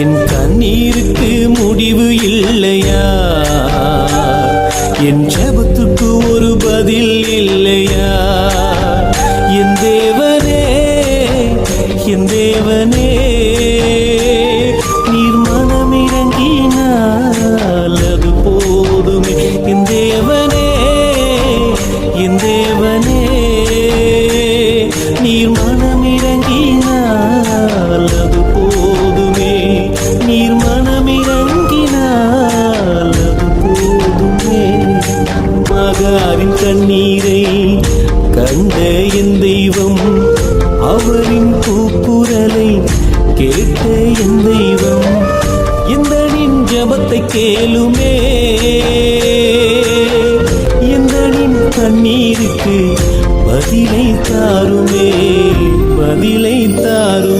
என் கண்ணீருக்கு முடிவு இல்லையா? என் ஜபத்துக்கு ஒரு பதில் இல்லையா? என் தேவனே என் தேவனே நீர் மனமிறங்கினால் அது போதுமே. என் தேவனே என் தேவனே நீர் மனமிறங்கி அழுக்காரின் கண்ணீரை கண்ட என் தெய்வம் அவரின் கூக்குரலை கேட்ட என் தெய்வம் இந்த நின் ஜபத்தை கேளுமே. இந்த நின் கண்ணீருக்கு பதிலை தாருமே பதிலை தாரும்